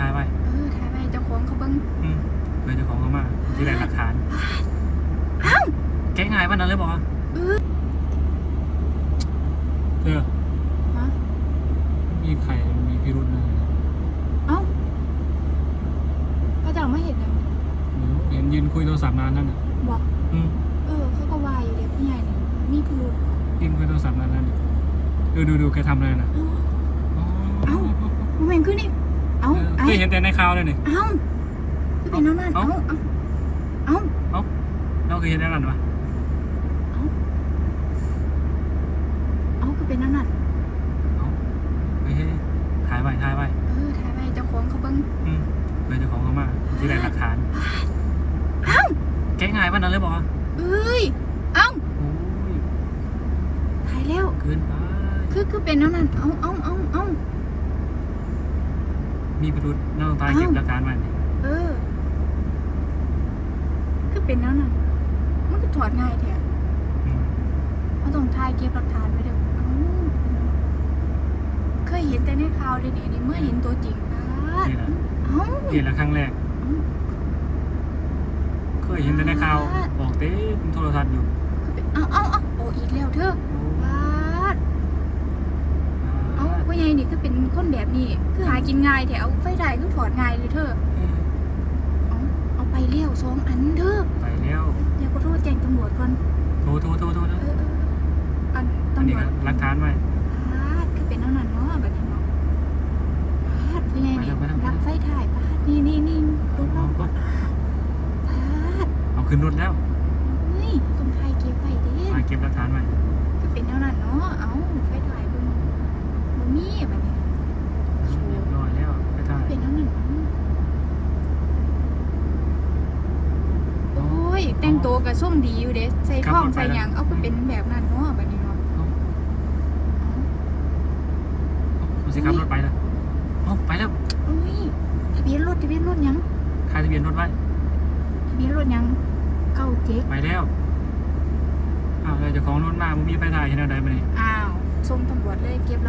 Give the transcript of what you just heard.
ถ่ายไว้เออถ่ายไว้เจ้าของเขาเบิ่งอืมเพื่อเจ้าของเขามาที่ได้หลักฐานเอ้าแก้ง่ายวันนั้นเลยบอกว่าเออเธอฮะมีใครมีพิรุธนะเอ้าก็จะไม่เห็นเลยเห็นยืนคุยโทรศัพท์นานนั่นน่ะบอกอืมเออเขาก็วายอยู่เด็กผู้ใหญ่เนี่ยมีพิรุธยืนคุยโทรศัพท์นานนั่นน่ะดูดูดูแกทำอะไรน่ะเอ้าอ๋อโมเมนต์ขึ้นนี่ เอ้าเออไอ้เคยเห็นแต่ในข่าวเลยนี่ เอ้าคือเป็นน้องนั่นเอ้าเอ้าเอ้าเอ้าเราเคยเห็นแต่นั่นปะเอ้าคือเป็นน้องนั่นเอาเฮ้ยถ่ายไว้ถ่ายไว้เออถ่ายไว้เจ้าของเขาเบิ่งอืมเพื่อเจ้าของเขามาที่ได้หลักฐานเอ้าแก้ง่ายวันนั้นเลยบอกว่าเอ้ยเอ้าโอ้ยถ่ายแล้วเกินไปคือคือเป็นน้องนั่นเอ้าเอ้าเอ้าเอ้า มีพิรุธเราต้องตายเก็บหลักฐานไว้นี่เออคือเป็นน้องนั่นมันก็ถอดง่ายแท้อืมเราต้องถ่ายเก็บหลักฐานไว้เด้อเอ้าเคยเห็นแต่ในข่าวเลยนี่นี่เมื่อเห็นตัวจริงนะนี่แหละเอ้านี่แหละครั้งแรก เคยเห็นแต่ในข่าว บอกเต้มโทรทัศน์อยู่คือเป็นเอ้าเอ้าเอ้าโอ้อีกแล้วเธอโอ้วาดเอ้าว่าไงนี่ คือเป็นคนแบบนี้ คือหากินง่ายแถวไฟได้คือถอดง่ายเลยเธอเอาเอาไปเลี้ยวสองอันเด้อไปแล้วเดี๋ยวก็โทรแจ้งตำรวจก่อนโทรโทรโทรโทรเออเออเอออันอันตำนี้รวก็จหลักฐานไว้พาดคือเป็นเท่านั้นเนาะแบบนี้เนาะพาดเป็นไงนี่ไปแล้วไปแล้วดับไฟถ่ายพาดนี่นี่นี่รถเราพาดเอาขึ้นรถแล้วเฮ้ยตรงไทยเก็บไว้เด้มาเก็บหลักฐานไว้คือเป็นเท่านั้นเนาะเอาไฟถ่ายเบิ่งบ่มีแบบนี้ เรียบร้อยแล้วไปถ่าย เป็นเท่านั้นเนาะโอ้ย แต่งตัวกับส้มดีอยู่เด้ใส่ท่องใส่หยังเอาก็เป็นแบบนั้นเนาะแบบนี้เนาะเอาสิขับรถไปแล้วเอาไปแล้วอุ้ยทะเบียนรถทะเบียนรถหยังถ่ายทะเบียนรถไว้ทะเบียนรถหยังเก้าเจ็ดไปแล้วอ้าวแล้วเจ้าของรถมามึงมีไปถ่ายเห็นอะไรมาเนี่ยอ้าวส่งตำรวจเลยเก็บหลัก